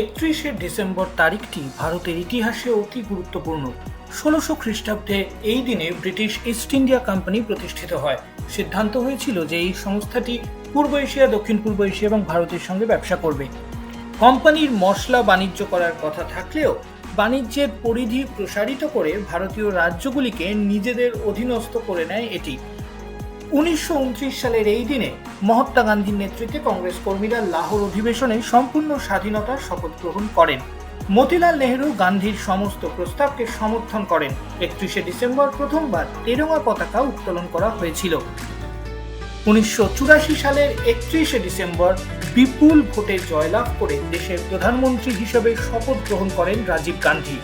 একত্রিশে ডিসেম্বর তারিখটি ভারতের ইতিহাসে অতি গুরুত্বপূর্ণ। ষোলোশো খ্রিস্টাব্দে এই দিনে ব্রিটিশ ইস্ট ইন্ডিয়া কোম্পানি প্রতিষ্ঠিত হয়। সিদ্ধান্ত হয়েছিল যে এই সংস্থাটি পূর্ব এশিয়া, দক্ষিণ পূর্ব এশিয়া এবং ভারতের সঙ্গে ব্যবসা করবে। কোম্পানির মশলা বাণিজ্য করার কথা থাকলেও বাণিজ্যের পরিধি প্রসারিত করে ভারতীয় রাজ্যগুলিকে নিজেদের অধীনস্থ করে নেয় এটি। উনিশশো উনত্রিশ সালের এই দিনে মহাত্মা গান্ধীর নেতৃত্বে কংগ্রেস কর্মীরা লাহোর অধিবেশনে সম্পূর্ণ স্বাধীনতার শপথ গ্রহণ করেন। মতিলাল নেহেরু গান্ধীর সমস্ত প্রস্তাবকে সমর্থন করেন। একত্রিশে ডিসেম্বর প্রথমবার তেরঙ্গা পতাকা উত্তোলন করা হয়েছিল। উনিশশো চুরাশি সালের একত্রিশে ডিসেম্বর বিপুল ভোটে জয়লাভ করে দেশের প্রধানমন্ত্রী হিসেবে শপথ গ্রহণ করেন রাজীব গান্ধী।